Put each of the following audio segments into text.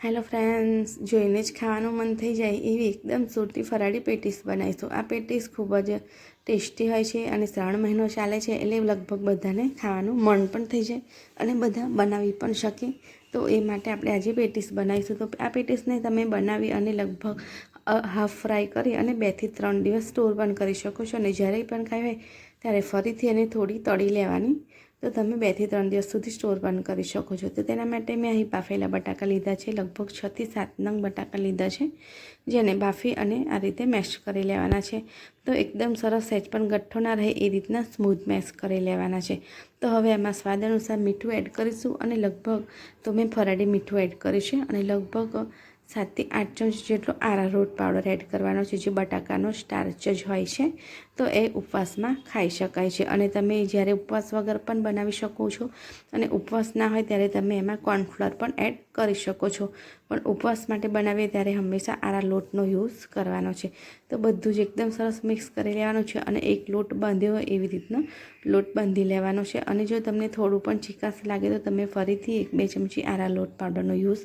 Hello friends, જોઈને જ ખાવાનું મન થઈ જાય એવી એકદમ સુરતી ફરાળી પેટીસ બનાવીશું. આ પેટીસ ખૂબ જ ટેસ્ટી હોય છે અને શ્રાવણ મહિનો ચાલે છે એટલે લગભગ બધાને ખાવાનું મન પણ થઈ જાય અને બધા બનાવી પણ શકે. તો એ માટે આપણે આજે પેટીસ બનાવીશું. તો આ પેટીસને તમે બનાવી અને લગભગ હાફ ફ્રાય કરી અને બેથી ત્રણ દિવસ સ્ટોર પણ કરી શકો છો અને જ્યારે પણ ખાઈ હોય ત્યારે ફરીથી એને થોડી તળી લેવાની. તો તમે બેથી ત્રણ દિવસ સુધી સ્ટોર પણ કરી શકો છો. તો તેના માટે મેં અહીં બાફેલા બટાકા લીધા છે, લગભગ છથી સાત નંગ બટાકા લીધા છે, જેને બાફી અને આ રીતે મેશ કરી લેવાના છે. તો એકદમ સરસ સહેજ પણ ગઠ્ઠો ના રહે એ રીતના સ્મૂથ મેશ કરી લેવાના છે. તો હવે એમાં સ્વાદ અનુસાર મીઠું એડ કરીશું અને લગભગ તો મેં ફરાળી મીઠું એડ કર્યું અને લગભગ સાતથી આઠ ચમચ જેટલો આરારોટ પાવડર એડ કરવાનો છે, જે બટાકાનો સ્ટાર્ચ જ હોય છે, તો એ ઉપવાસમાં ખાઈ શકાય છે. અને તમે જ્યારે ઉપવાસ વગર પણ બનાવી શકો છો, અને ઉપવાસ ના હોય ત્યારે તમે એમાં કોર્નફ્લોર પણ એડ કરી શકો છો. પણ ઉપવાસ માટે બનાવીએ ત્યારે હંમેશા આરા લોટનો યુઝ કરવાનો છે. તો બધું જ એકદમ સરસ મિક્સ કરી લેવાનું છે અને એક લોટ બાંધ્યો હોય એવી રીતનો લોટ બાંધી લેવાનો છે. અને જો તમને થોડું પણ ચીકાશ લાગે તો તમે ફરીથી એક બે ચમચી આરા લોટ પાવડરનો યુઝ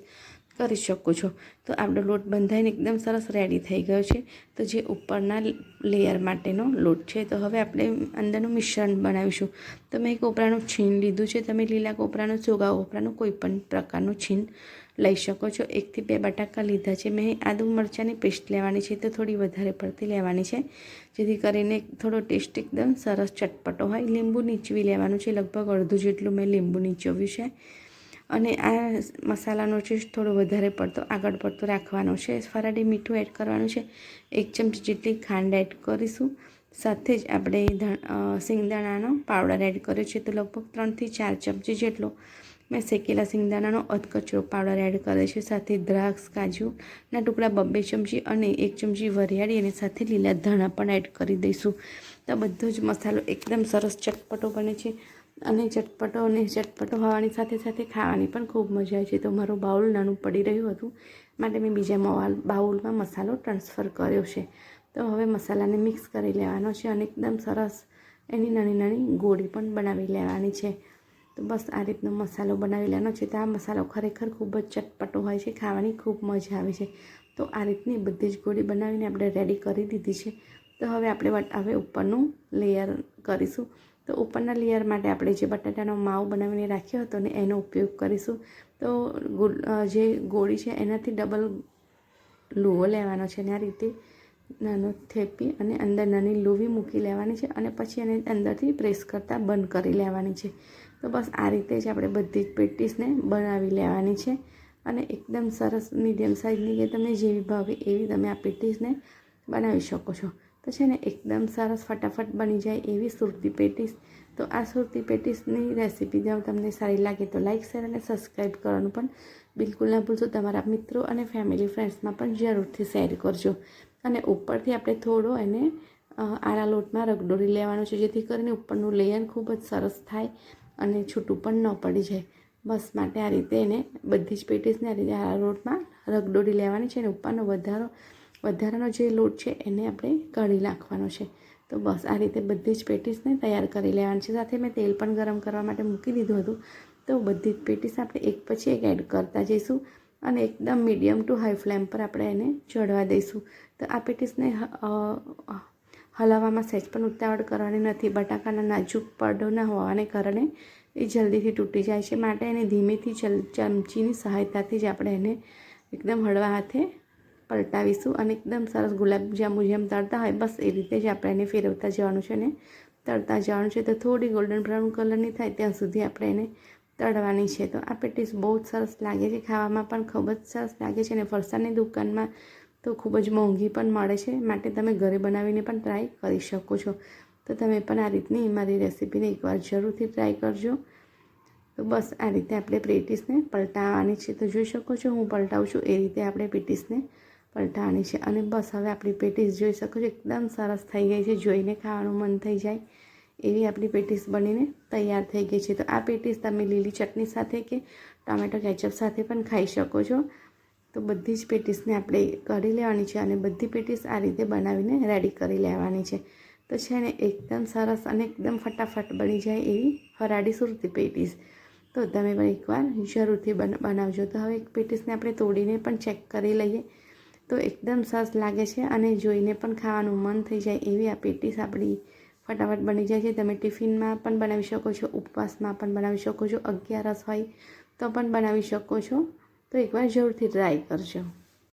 કરી શકો છો. તો આપણો લોટ બંધાઈને એકદમ સરસ રેડી થઈ ગયો છે. તો જે ઉપરના લેયર માટેનો લોટ છે. તો હવે આપણે અંદરનું મિશ્રણ બનાવીશું. તો મેં કોપરાનું છીણ લીધું છે. તમે લીલા કોપરાનું, ચોગા કોપરાનું કોઈપણ પ્રકારનું છીણ લઈ શકો છો. એકથી બે બટાકા લીધા છે. મેં આદુ મરચાંની પેસ્ટ લેવાની છે. તો થોડી વધારે પડતી લેવાની છે. જેથી કરીને થોડો ટેસ્ટ એકદમ સરસ ચટપટો હોય. લીંબુ નીચવી લેવાનું છે. લગભગ અડધું જેટલું મેં લીંબુ નીચવ્યું છે. અને આ મસાલાનો છે થોડો વધારે પડતો આગળ પડતો રાખવાનો છે. ફરાળી મીઠું એડ કરવાનું છે. એક ચમચી જેટલી ખાંડ એડ કરીશું. સાથે જ આપણે સિંગદાણાનો પાવડર એડ કર્યો છે. તો લગભગ ત્રણથી ચાર ચમચી જેટલો મેં શેકેલા સિંગદાણાનો અધકચરો પાવડર એડ કર્યો છે. સાથે દ્રાક્ષ કાજુના ટુકડા બબ્બે ચમચી અને એક ચમચી વરિયાળી અને સાથે લીલા ધાણા પણ એડ કરી દઈશું. તો બધો જ મસાલો એકદમ સરસ ચટપટો બને છે. અને ચટપટો અને ચટપટો હોવાની સાથે સાથે ખાવાની પણ ખૂબ મજા આવે છે. તો મારું બાઉલ નાનું પડી રહ્યું હતું, માટે મેં બીજા મોવાલ બાઉલમાં મસાલો ટ્રાન્સફર કર્યો છે. તો હવે મસાલાને મિક્સ કરી લેવાનો છે અને એકદમ સરસ એની નાની નાની ગોળી પણ બનાવી લેવાની છે. તો બસ આ રીતનો મસાલો બનાવી લેવાનો છે. તો આ મસાલો ખરેખર ખૂબ જ ચટપટો હોય છે, ખાવાની ખૂબ મજા આવે છે. તો આ રીતની બધી જ ગોળી બનાવીને આપણે રેડી કરી દીધી છે. તો હવે આપણે હવે ઉપરનું લેયર કરીશું. તો ઉપરના લેયર માટે આપણે જે બટાટાનો માવ બનાવીને રાખ્યો હતો ને એનો ઉપયોગ કરીશું. તો જે ગોળી છે એનાથી ડબલ લૂવો લેવાનો છે અને આ રીતે. નાનો થેપી અને અંદર નાની લૂવી મૂકી લેવાની છે અને પછી એને અંદરથી પ્રેસ કરતાં બંધ કરી લેવાની છે. તો બસ આ રીતે જ આપણે બધી જ પેટીસને બનાવી લેવાની છે. અને એકદમ સરસ મીડિયમ સાઇઝની કે તમને જેવી ભાવે એવી તમે આ પેટીસને બનાવી શકો છો. તો છે ને એકદમ સરસ ફટાફટ બની જાય એવી સુરતી પેટીસ. તો આ સુરતી પેટીસની રેસીપી જો તમને સારી લાગે તો લાઇક શેર અને સબસ્ક્રાઈબ કરવાનું પણ બિલકુલ ના ભૂલશો. તમારા મિત્રો અને ફેમિલી ફ્રેન્ડ્સમાં પણ જરૂરથી શેર કરજો. અને ઉપરથી આપણે થોડો એને આરા લોટમાં રગડોળી લેવાનો છે, જેથી કરીને ઉપરનું લેયર ખૂબ જ સરસ થાય અને છૂટું પણ ન પડી જાય. બસ માટે આ રીતે એને બધી જ પેટીસને આ રીતે આરા લોટમાં રગડોળી લેવાની છે અને ઉપરનો વધારો વધારાનો જે લોટ છે એને આપણે કાઢી નાખવાનો છે. તો બસ આ રીતે બધી જ પેટીસને તૈયાર કરી લેવાની છે. સાથે મેં તેલ પણ ગરમ કરવા માટે મૂકી દીધું હતું. તો બધી જ પેટીસ આપણે એક પછી એક એડ કરતા જઈશું અને એકદમ મીડિયમ ટુ હાઈ ફ્લેમ પર આપણે એને ચડવા દઈશું. તો આ પેટીસને હલાવવામાં સહેજ પણ ઉતાવળ કરવાની નથી. બટાકાના નાજુક પડો ના હોવાને કારણે એ જલ્દીથી તૂટી જાય છે. માટે એને ધીમેથી ચમચીની સહાયતાથી જ આપણે એને એકદમ હળવા હાથે પલટાવીશું અને એકદમ સરસ ગુલાબજાંબુ જેમ તળતા હોય, બસ એ રીતે જ આપણે એને ફેરવતા જવાનું છે ને. તળતા જવાનું છે તો થોડી ગોલ્ડન બ્રાઉન કલરની થાય ત્યાં સુધી આપણે એને તળવાની છે. તો આ પેટીસ બહુ જ સરસ લાગે છે, ખાવામાં પણ ખૂબ જ સરસ લાગે છે અને ફરસાણની દુકાનમાં તો ખૂબ જ મોંઘી પણ મળે છે, માટે તમે ઘરે બનાવીને પણ ટ્રાય કરી શકો છો. તો તમે પણ આ રીતની મારી રેસીપીને એકવાર જરૂરથી ટ્રાય કરજો. તો બસ આ રીતે આપણે પેટીસને પલટાવવાની છે. તો જોઈ શકો છો હું પલટાવું છું એ રીતે આપણે પેટીસને પલટાવવાની છે. અને બસ, હવે આપણી પેટીસ જોઈ શકો છો, એકદમ સરસ થઈ ગઈ છે. જોઈને ખાવાનું મન થઈ જાય એવી આપણી પેટીસ બનીને તૈયાર થઈ ગઈ છે. તો આ પેટીસ તમે લીલી ચટણી સાથે કે ટોમેટો કેચઅપ સાથે પણ ખાઈ શકો છો. તો બધી જ પેટીસને આપણે કરી લેવાની છે અને બધી પેટીસ આ રીતે બનાવીને રેડી કરી લેવાની છે. તો છે ને, એકદમ સરસ અને એકદમ ફટાફટ બની જાય એવી ફરાળી સુરતી પેટીસ. તો તમે પણ એકવાર જરૂરથી બનાવજો. તો હવે એક પેટીસને આપણે તોડીને પણ ચેક કરી લઈએ. તો એકદમ સરસ લાગે છે અને જોઈને પણ ખાવાનું મન થઈ જાય એવી આ પેટીસ આપણી ફટાફટ બની જાય છે. તમે ટિફિનમાં પણ બનાવી શકો છો, ઉપવાસમાં પણ બનાવી શકો છો, અગિયારસ હોય તો પણ બનાવી શકો છો. તો એકવાર જરૂરથી ટ્રાય કરજો.